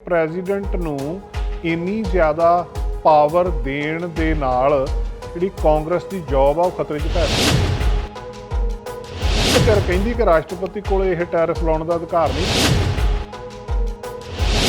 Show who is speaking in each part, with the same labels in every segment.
Speaker 1: President ਨੂੰ ਇੰਨੀ ਜ਼ਿਆਦਾ ਪਾਵਰ ਦੇਣ ਦੇ ਨਾਲ ਜਿਹੜੀ ਕਾਂਗਰਸ ਦੀ ਜੌਬ ਆ ਉਹ ਖਤਰੇ 'ਚ ਪੈ ਸਕਦੀ ਹੈ ਫਿਰ ਕਹਿੰਦੀ ਕਿ ਰਾਸ਼ਟਰਪਤੀ ਕੋਲ ਇਹ ਟੈਰਿਫ ਲਾਉਣ ਦਾ ਅਧਿਕਾਰ ਨਹੀਂ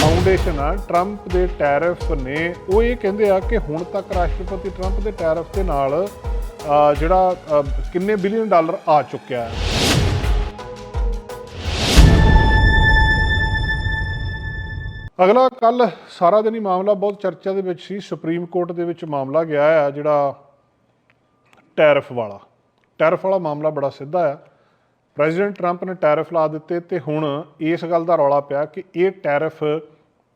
Speaker 1: ਫਾਊਂਡੇਸ਼ਨ ਆ ਟਰੰਪ ਦੇ ਟੈਰਿਫ ਨੇ, ਉਹ ਇਹ ਕਹਿੰਦੇ ਆ ਕਿ ਹੁਣ ਤੱਕ ਰਾਸ਼ਟਰਪਤੀ ਟਰੰਪ ਦੇ ਟੈਰਿਫ ਦੇ ਨਾਲ ਜਿਹੜਾ ਕਿੰਨੇ ਬਿਲੀਅਨ ਡਾਲਰ ਆ ਚੁੱਕਿਆ ਹੈ। ਅਗਲਾ ਕੱਲ ਸਾਰਾ ਦਿਨ ਹੀ ਮਾਮਲਾ ਬਹੁਤ ਚਰਚਾ ਦੇ ਵਿੱਚ ਸੀ। ਸੁਪਰੀਮ ਕੋਰਟ ਦੇ ਵਿੱਚ ਮਾਮਲਾ ਗਿਆ ਆ, ਜਿਹੜਾ ਟੈਰਿਫ ਵਾਲਾ। ਟੈਰਿਫ ਵਾਲਾ ਮਾਮਲਾ ਬੜਾ ਸਿੱਧਾ ਆ। ਪ੍ਰੈਜ਼ੀਡੈਂਟ ਟਰੰਪ ਨੇ ਟੈਰਿਫ ਲਾ ਦਿੱਤੇ ਤੇ ਹੁਣ ਇਸ ਗੱਲ ਦਾ ਰੌਲਾ ਪਿਆ ਕਿ ਇਹ ਟੈਰਿਫ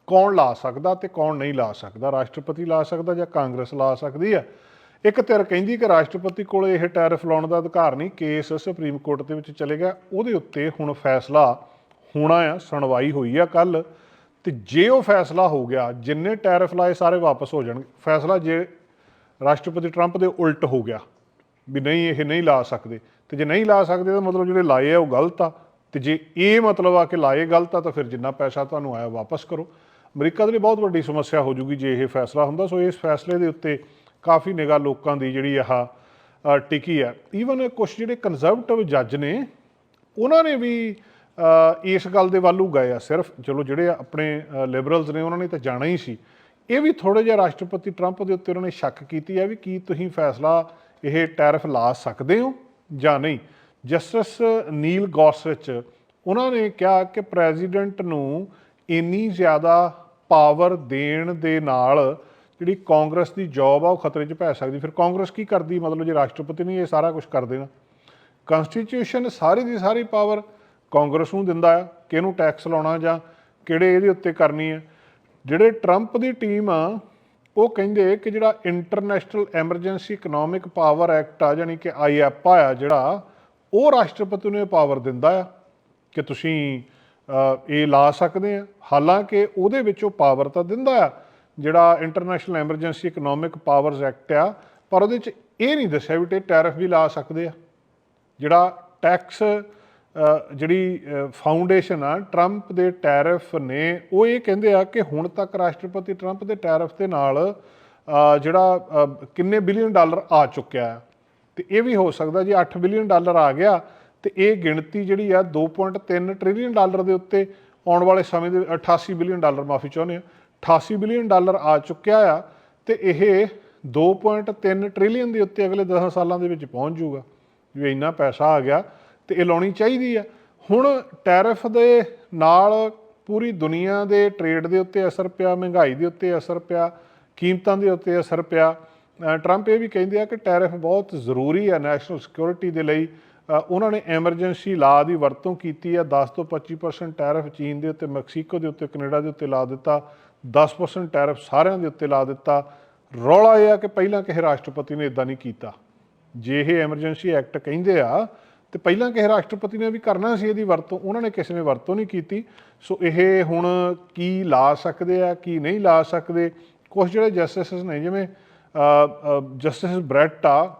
Speaker 1: ਕੌਣ ਲਾ ਸਕਦਾ ਤੇ ਕੌਣ ਨਹੀਂ ਲਾ ਸਕਦਾ? ਰਾਸ਼ਟਰਪਤੀ ਲਾ ਸਕਦਾ ਜਾਂ ਕਾਂਗਰਸ ਲਾ ਸਕਦੀ ਹੈ ਇੱਕ ਧਿਰ ਕਹਿੰਦੀ ਕਿ ਰਾਸ਼ਟਰਪਤੀ ਕੋਲ ਇਹ ਟੈਰਿਫ ਲਾਉਣ ਦਾ ਅਧਿਕਾਰ ਨਹੀਂ, ਕੇਸ ਸੁਪਰੀਮ ਕੋਰਟ ਦੇ ਵਿੱਚ ਚਲੇ ਗਿਆ। ਉਹਦੇ ਉੱਤੇ ਹੁਣ ਫੈਸਲਾ ਹੋਣਾ ਆ, ਸੁਣਵਾਈ ਹੋਈ ਆ ਕੱਲ ਤੇ ਜੇ ਉਹ ਫੈਸਲਾ ਹੋ ਗਿਆ, ਜਿੰਨੇ ਟੈਰਿਫ ਲਾਏ ਸਾਰੇ ਵਾਪਸ ਹੋ ਜਾਣਗੇ। ਫੈਸਲਾ ਜੇ ਰਾਸ਼ਟਰਪਤੀ ਟਰੰਪ ਦੇ ਉਲਟ ਹੋ ਗਿਆ, ਵੀ ਨਹੀਂ, ਇਹ ਨਹੀਂ ਲਾ ਸਕਦੇ। ਤੇ ਜੇ ਨਹੀਂ ਲਾ ਸਕਦੇ, ਤਾਂ ਮਤਲਬ ਜਿਹੜੇ ਲਾਏ ਆ, ਉਹ ਗਲਤ ਆ। ਤੇ ਜੇ ਇਹ ਮਤਲਬ ਆ ਕਿ ਲਾਏ ਗਲਤ ਆ, ਤਾਂ ਫਿਰ ਜਿੰਨਾ ਪੈਸਾ ਤੁਹਾਨੂੰ ਆਇਆ, ਵਾਪਸ ਕਰੋ। ਅਮਰੀਕਾ ਦੇ ਲਈ ਬਹੁਤ ਵੱਡੀ ਸਮੱਸਿਆ ਹੋ ਜੂਗੀ ਜੇ ਇਹ ਫੈਸਲਾ ਹੁੰਦਾ। ਸੋ ਇਸ ਫੈਸਲੇ ਦੇ ਉੱਤੇ ਕਾਫੀ ਨਿਗਾਹ ਲੋਕਾਂ ਦੀ ਜਿਹੜੀ ਆਹ ਟਿਕੀ ਹੈ ਈਵਨ ਕੁਝ ਜਿਹੜੇ ਕੰਜ਼ਰਵੇਟਿਵ ਜੱਜ ਨੇ, ਉਹਨਾਂ ਨੇ ਵੀ ਇਸ ਗੱਲ ਦੇ ਵੱਲ ਨੂੰ ਗਏ ਆ ਸਿਰਫ। ਚਲੋ ਜਿਹੜੇ ਆਪਣੇ ਲਿਬਰਲਸ ਨੇ, ਉਹਨਾਂ ਨੇ ਤਾਂ ਜਾਣਾ ਹੀ ਸੀ। ਇਹ ਵੀ ਥੋੜਾ ਜਿਹਾ ਰਾਸ਼ਟਰਪਤੀ ਟਰੰਪ ਦੇ ਉੱਤੇ ਉਹਨਾਂ ਨੇ ਸ਼ੱਕ ਕੀਤੀ ਹੈ ਵੀ ਕੀ ਤੁਸੀਂ ਫੈਸਲਾ ਇਹ ਟੈਰਿਫ ਲਾ ਸਕਦੇ ਹੋ ਜਾਂ ਨਹੀਂ। ਜਸਟਿਸ ਨੀਲ ਗੌਸਰਿਚ ਉਹਨਾਂ ਨੇ ਕਿਹਾ ਕਿ ਪ੍ਰੈਜ਼ੀਡੈਂਟ ਨੂੰ ਇੰਨੀ ਜ਼ਿਆਦਾ ਪਾਵਰ ਦੇਣ ਦੇ ਨਾਲ ਜਿਹੜੀ ਕਾਂਗਰਸ ਦੀ ਜੌਬ ਆ, ਉਹ ਖਤਰੇ 'ਚ ਪੈ ਸਕਦੀ। ਫਿਰ ਕਾਂਗਰਸ ਕੀ ਕਰਦੀ? ਮਤਲਬ ਜੇ ਰਾਸ਼ਟਰਪਤੀ ਨਹੀਂ ਇਹ ਸਾਰਾ ਕੁਝ ਕਰ ਦੇਣਾ। ਕਨਸਟੀਟਿਊਸ਼ਨ ਸਾਰੀ ਦੀ ਸਾਰੀ ਪਾਵਰ ਕਾਂਗਰਸ ਨੂੰ ਦਿੰਦਾ ਆ ਕਿ ਇਹਨੂੰ ਟੈਕਸ ਲਾਉਣਾ ਜਾਂ ਕਿਹੜੇ ਇਹਦੇ ਉੱਤੇ ਕਰਨੀ ਹੈ ਜਿਹੜੇ ਟਰੰਪ ਦੀ ਟੀਮ ਆ, ਉਹ ਕਹਿੰਦੇ ਕਿ ਜਿਹੜਾ international emergency economic power act ਆ ਜਾਨੀ ਕਿ ਆਈਐਪਾ ਆ ਜਿਹੜਾ, ਉਹ ਰਾਸ਼ਟਰਪਤੀ ਨੂੰ ਇਹ ਪਾਵਰ ਦਿੰਦਾ ਆ ਕਿ ਤੁਸੀਂ ਇਹ ਲਾ ਸਕਦੇ ਆ। ਹਾਲਾਂਕਿ ਉਹਦੇ ਵਿੱਚੋਂ ਪਾਵਰ ਤਾਂ ਦਿੰਦਾ ਆ, ਜਿਹੜਾ international emergency economic powers act ਆ, ਪਰ ਉਹਦੇ ਵਿੱਚ ਇਹ ਨਹੀਂ ਦੱਸਿਆ ਵੀ ਤੇ ਟੈਰਿਫ ਵੀ ਲਾ ਸਕਦੇ ਆ। ਜਿਹੜਾ ਟੈਕਸ ਜਿਹੜੀ ਫਾਊਂਡੇਸ਼ਨ ਆ ਟਰੰਪ ਦੇ ਟੈਰਿਫ ਨੇ, ਉਹ ਇਹ ਕਹਿੰਦੇ ਆ ਕਿ ਹੁਣ ਤੱਕ ਰਾਸ਼ਟਰਪਤੀ ਟਰੰਪ ਦੇ ਟੈਰਿਫ ਦੇ ਨਾਲ ਜਿਹੜਾ ਕਿੰਨੇ ਬਿਲੀਅਨ ਡਾਲਰ ਆ ਚੁੱਕਿਆ ਹੈ। ਤੇ ਇਹ ਵੀ ਹੋ ਸਕਦਾ ਜੇ 8 ਬਿਲੀਅਨ ਡਾਲਰ ਆ ਗਿਆ, ਤੇ ਇਹ ਗਿਣਤੀ ਜਿਹੜੀ ਆ 2.3 ਟ੍ਰਿਲੀਅਨ ਡਾਲਰ ਦੇ ਉੱਤੇ ਆਉਣ ਵਾਲੇ ਸਮੇਂ ਦੇ 88 ਬਿਲੀਅਨ ਡਾਲਰ ਮਾਫੀ ਚਾਹੁੰਦੇ ਆ 88 ਬਿਲੀਅਨ ਡਾਲਰ ਆ ਚੁੱਕਿਆ ਆ, ਤੇ ਇਹ 2.3 ਟ੍ਰਿਲੀਅਨ ਦੇ ਉੱਤੇ ਅਗਲੇ 10 ਸਾਲਾਂ ਦੇ ਵਿੱਚ ਪਹੁੰਚ ਜਾਊਗਾ। ਜੇ ਇੰਨਾ ਪੈਸਾ ਆ ਗਿਆ ਤੇ ਇਹ ਲਾਉਣੀ ਚਾਹੀਦੀ ਆ। ਹੁਣ ਟੈਰਿਫ ਦੇ ਨਾਲ ਪੂਰੀ ਦੁਨੀਆ ਦੇ ਟ੍ਰੇਡ ਦੇ ਉੱਤੇ ਅਸਰ ਪਿਆ, ਮਹਿੰਗਾਈ ਦੇ ਉੱਤੇ ਅਸਰ ਪਿਆ, ਕੀਮਤਾਂ ਦੇ ਉੱਤੇ ਅਸਰ ਪਿਆ। ਟਰੰਪ ਇਹ ਵੀ ਕਹਿੰਦੇ ਆ ਕਿ ਟੈਰਿਫ ਬਹੁਤ ਜ਼ਰੂਰੀ ਆ ਨੈਸ਼ਨਲ ਸਿਕਿਉਰਿਟੀ ਦੇ ਲਈ। ਉਹਨਾਂ ਨੇ ਐਮਰਜੈਂਸੀ ਲਾ ਦੀ ਵਰਤੋਂ ਕੀਤੀ ਹੈ 10 ਤੋਂ 25% ਟੈਰਿਫ ਚੀਨ ਦੇ ਉੱਤੇ, ਮੈਕਸੀਕੋ ਦੇ ਉੱਤੇ, ਕੈਨੇਡਾ ਦੇ ਉੱਤੇ ਲਾ ਦਿੱਤਾ। 10% ਟੈਰਿਫ ਸਾਰਿਆਂ ਦੇ ਉੱਤੇ ਲਾ ਦਿੱਤਾ। ਰੌਲਾ ਇਹ ਆ ਕਿ ਪਹਿਲਾਂ ਕਿਸੇ ਰਾਸ਼ਟਰਪਤੀ ਨੇ ਇਦਾਂ ਨਹੀਂ ਕੀਤਾ। ਜੇ ਇਹ ਐਮਰਜੈਂਸੀ ਐਕਟ ਕਹਿੰਦੇ ਆ ਤੇ ਪਹਿਲਾਂ ਕਿਸੇ ਰਾਸ਼ਟਰਪਤੀ ਨੇ ਵੀ ਕਰਨਾ ਸੀ ਇਹਦੀ ਵਰਤੋਂ, ਉਹਨਾਂ ਨੇ ਕਿਸੇ ਨੇ ਵਰਤੋਂ ਨਹੀਂ ਕੀਤੀ। ਸੋ ਇਹ ਹੁਣ ਕੀ ਲਾ ਸਕਦੇ ਆ, ਕੀ ਨਹੀਂ ਲਾ ਸਕਦੇ? ਕੁਝ ਜਿਹੜੇ ਜਸਟਿਸਸ ਨੇ, ਜਿਵੇਂ ਜਸਟਿਸ ਬ੍ਰੈਟ ਆ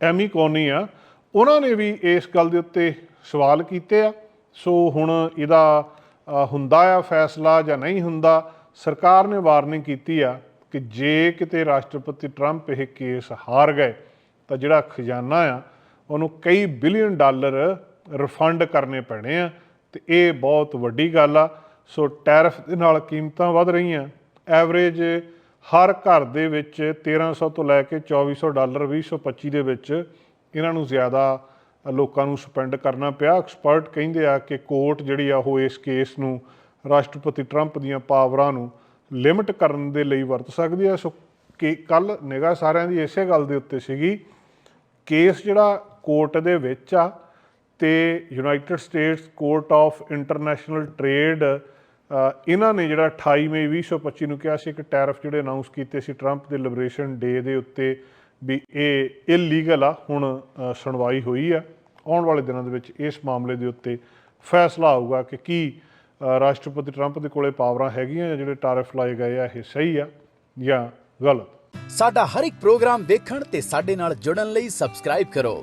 Speaker 1: ਐਮੀ ਕੋਨੀ ਆ, ਉਹਨਾਂ ਨੇ ਵੀ ਇਸ ਗੱਲ ਦੇ ਉੱਤੇ ਸਵਾਲ ਕੀਤੇ ਆ। ਸੋ ਹੁਣ ਇਹਦਾ ਹੁੰਦਾ ਆ ਫੈਸਲਾ ਜਾਂ ਨਹੀਂ ਹੁੰਦਾ, ਸਰਕਾਰ ਨੇ ਵਾਰਨਿੰਗ ਕੀਤੀ ਆ ਕਿ ਜੇ ਕਿਤੇ ਰਾਸ਼ਟਰਪਤੀ ਟਰੰਪ ਇਹ ਕੇਸ ਹਾਰ ਗਏ, ਤਾਂ ਜਿਹੜਾ ਖਜ਼ਾਨਾ ਆ ਉਹਨੂੰ ਕਈ ਬਿਲੀਅਨ ਡਾਲਰ ਰਿਫੰਡ ਕਰਨੇ ਪੈਣੇ ਆ ਤੇ ਇਹ ਬਹੁਤ ਵੱਡੀ ਗੱਲ ਆ। ਸੋ ਟੈਰਿਫ ਦੇ ਨਾਲ ਕੀਮਤਾਂ ਵਧ ਰਹੀਆਂ। ਐਵਰੇਜ ਹਰ ਘਰ ਦੇ ਵਿੱਚ 1300 ਤੋਂ ਲੈ ਕੇ 2400 ਡਾਲਰ 2025 ਦੇ ਵਿੱਚ ਇਹਨਾਂ ਨੂੰ ਜ਼ਿਆਦਾ ਲੋਕਾਂ ਨੂੰ ਸਪੈਂਡ ਕਰਨਾ ਪਿਆ। ਐਕਸਪਰਟ ਕਹਿੰਦੇ ਆ ਕਿ ਕੋਰਟ ਜਿਹੜੀ ਆ ਉਹ ਇਸ ਕੇਸ ਨੂੰ ਰਾਸ਼ਟਰਪਤੀ ਟਰੰਪ ਦੀਆਂ ਪਾਵਰਾਂ ਨੂੰ ਲਿਮਟ ਕਰਨ ਦੇ ਲਈ ਵਰਤ ਸਕਦੀ ਹੈ ਸੋ ਕਿ ਕੱਲ ਨਿਗਾਹ ਸਾਰਿਆਂ ਦੀ ਇਸੇ ਗੱਲ ਦੇ ਉੱਤੇ ਸੀਗੀ। ਕੇਸ ਜਿਹੜਾ ਕੋਰਟ ਦੇ ਵਿੱਚ ਆ ਤੇ United States court of international trade ਇਹਨਾਂ ਨੇ ਜਿਹੜਾ 28 ਮਈ 2025 ਨੂੰ ਕਿਹਾ ਸੀ ਕਿ ਟੈਰਿਫ ਜਿਹੜੇ ਅਨਾਉਂਸ ਕੀਤੇ ਸੀ ਟਰੰਪ ਦੇ ਲਿਬਰੇਸ਼ਨ ਡੇ ਦੇ ਉੱਤੇ ਵੀ ਇਹ ਇਲੀਗਲ ਆ, ਹੁਣ ਸੁਣਵਾਈ ਹੋਈ ਆ। ਆਉਣ ਵਾਲੇ ਦਿਨਾਂ ਦੇ ਵਿੱਚ ਇਸ ਮਾਮਲੇ ਦੇ ਉੱਤੇ ਫੈਸਲਾ ਆਊਗਾ ਕਿ ਕੀ ਰਾਸ਼ਟਰਪਤੀ ਟਰੰਪ ਦੇ ਕੋਲੇ ਪਾਵਰਾਂ ਹੈਗੀਆਂ ਜਾਂ ਜਿਹੜੇ ਟੈਰਿਫ ਲਾਏ ਗਏ ਆ, ਇਹ ਸਹੀ ਆ ਜਾਂ ਗਲਤ।
Speaker 2: ਸਾਡਾ ਹਰ ਇੱਕ ਪ੍ਰੋਗਰਾਮ ਦੇਖਣ ਤੇ ਸਾਡੇ ਨਾਲ ਜੁੜਨ ਲਈ ਸਬਸਕ੍ਰਾਈਬ ਕਰੋ।